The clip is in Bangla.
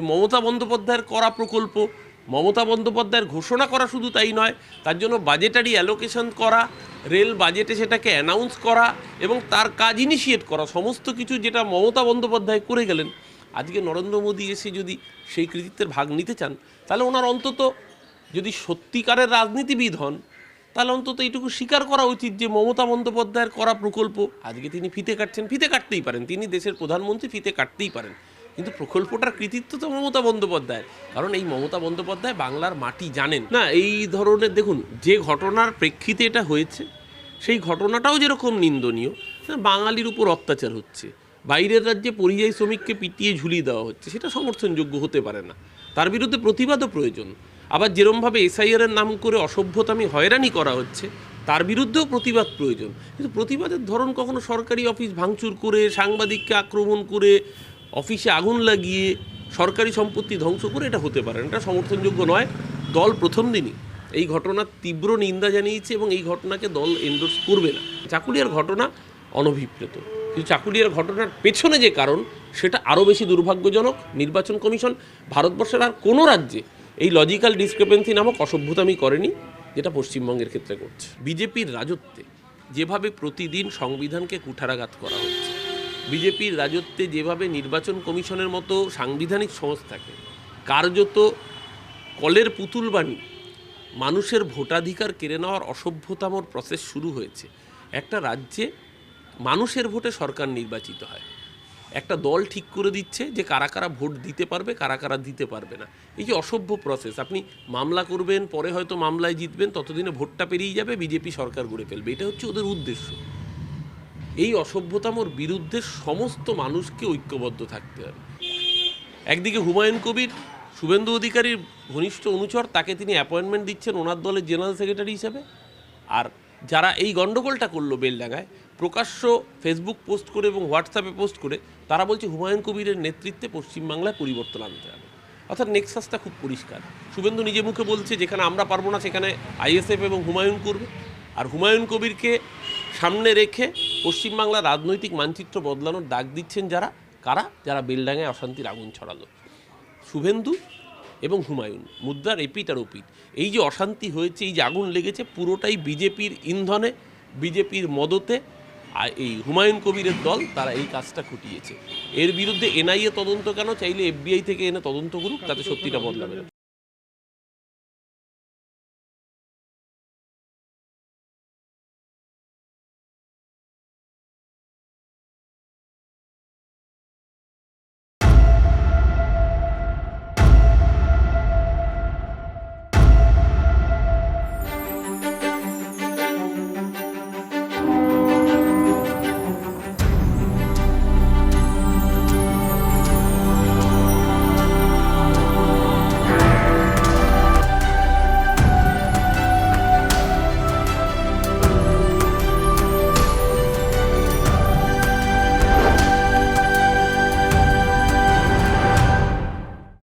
মমতা বন্দ্যোপাধ্যায়ের করা প্রকল্প, মমতা বন্দ্যোপাধ্যায়ের ঘোষণা করা শুধু তাই নয়, তার জন্য বাজেটারি অ্যালোকেশন করা রেল বাজেটে সেটাকে অ্যানাউন্স করা এবং তার কাজ ইনিশিয়েট করা, সমস্ত কিছু যেটা মমতা বন্দ্যোপাধ্যায় করে গেলেন। আজকে নরেন্দ্র মোদী এসে যদি সেই কৃতিত্বের ভাগ নিতে চান, তাহলে ওনার অন্তত যদি সত্যিকারের রাজনীতিবিদ হন, তাহলে অন্তত এইটুকু স্বীকার করা উচিত যে মমতা বন্দ্যোপাধ্যায়ের করা প্রকল্প, আজকে তিনি ফিতে কাটছেন, ফিতে কাটতেই পারেন। তিনি দেশের প্রধানমন্ত্রী, ফিতে কাটতেই পারেন। কিন্তু প্রকল্পটার কৃতিত্ব তো মমতা বন্দ্যোপাধ্যায় কারণ এই মমতা বন্দ্যোপাধ্যায় বাংলার মাটি জানেন। না, এই ধরনের দেখুন, যে ঘটনার প্রেক্ষিতে এটা হয়েছে, সেই ঘটনাটাও যেরকম নিন্দনীয় বাঙালির উপর অত্যাচার হচ্ছে, বাইরের রাজ্যে পরিযায়ী শ্রমিককে পিটিয়ে ঝুলিয়ে দেওয়া হচ্ছে, সেটা সমর্থনযোগ্য হতে পারে না। তার বিরুদ্ধে প্রতিবাদও প্রয়োজন। আবার যেরমভাবে এসআইআর এর নাম করে অসভ্যতামি হয়রানি করা হচ্ছে, তার বিরুদ্ধেও প্রতিবাদ প্রয়োজন। কিন্তু প্রতিবাদের ধরন কখনো সরকারি অফিস ভাঙচুর করে, সাংবাদিককে আক্রমণ করে অফিসে আগুন লাগিয়ে সরকারি সম্পত্তি ধ্বংস করে এটা হতে পারে এটা সমর্থনযোগ্য নয়। দল প্রথম দিনই এই ঘটনার তীব্র নিন্দা জানিয়েছে এবং এই ঘটনাকে দল এন্ডোর্স করবে না। চাকুলিয়ার ঘটনা অনভিপ্রেত। কিন্তু চাকুলিয়ার ঘটনার পেছনে যে কারণ, সেটা আরও বেশি দুর্ভাগ্যজনক। নির্বাচন কমিশন ভারতবর্ষের আর কোনো রাজ্যে এই লজিক্যাল ডিসক্রিপেন্সি নামক অসভ্যতামি করেনি, যেটা পশ্চিমবঙ্গের ক্ষেত্রে করছে বিজেপির রাজত্বে যেভাবে প্রতিদিন সংবিধানকে কুঠারাঘাত করা হচ্ছে বিজেপির রাজত্বে যেভাবে নির্বাচন কমিশনের মতো সাংবিধানিক সংস্থাকে কার্যত কলের পুতুল বানিয়ে মানুষের ভোটাধিকার কেড়ে নেওয়ার অসভ্যতামর প্রসেস শুরু হয়েছে। একটা রাজ্যে মানুষের ভোটে সরকার নির্বাচিত হয়। একটা দল ঠিক করে দিচ্ছে যে কারা কারা ভোট দিতে পারবে, কারা কারা দিতে পারবে না। এই যে অসভ্য প্রসেস আপনি মামলা করবেন, পরে হয়তো মামলায় জিতবেন, ততদিনে ভোটটা পেরিয়ে যাবে, বিজেপি সরকার গড়ে ফেলবে। এটা হচ্ছে ওদের উদ্দেশ্য। এই অসভ্যতামর বিরুদ্ধে সমস্ত মানুষকে ঐক্যবদ্ধ থাকতে হবে। একদিকে হুমায়ুন কবির, শুভেন্দু অধিকারীর ঘনিষ্ঠ অনুচর, তাকে তিনি অ্যাপয়েন্টমেন্ট দিচ্ছেন ওনার দলের জেনারেল সেক্রেটারি হিসেবে। আর যারা এই গণ্ডগোলটা করল বেলডাঙ্গায়, প্রকাশ্য ফেসবুক পোস্ট করে এবং হোয়াটসঅ্যাপে পোস্ট করে, তারা বলছে হুমায়ুন কবিরের নেতৃত্বে পশ্চিমবাংলায় পরিবর্তন আনতে হবে। অর্থাৎ নেক্সাসটা খুব পরিষ্কার। শুভেন্দু নিজে মুখে বলছে, যেখানে আমরা পারব না, সেখানে আইএসএফ এবং হুমায়ুন করবে। আর হুমায়ুন কবিরকে সামনে রেখে পশ্চিমবাংলার রাজনৈতিক মানচিত্র বদলানোর ডাক দিচ্ছেন যারা, কারা? যারা বেলডাঙ্গায় অশান্তির আগুন ছড়ালো। শুভেন্দু এবং হুমায়ুন, মুদ্রার এপিট আর ওপিট এই যে অশান্তি হয়েছে, এই যে আগুন লেগেছে, পুরোটাই বিজেপির ইন্ধনে, বিজেপির মদতে, আর এই হুমায়ুন কবিরের দল, তারা এই কাজটা খুটিয়েছে। এর বিরুদ্ধে এনআইএ তদন্ত কেন? চাইলে এফবিআই থেকে এনে তদন্ত করুক, তাতে সত্যিটা বদলাবে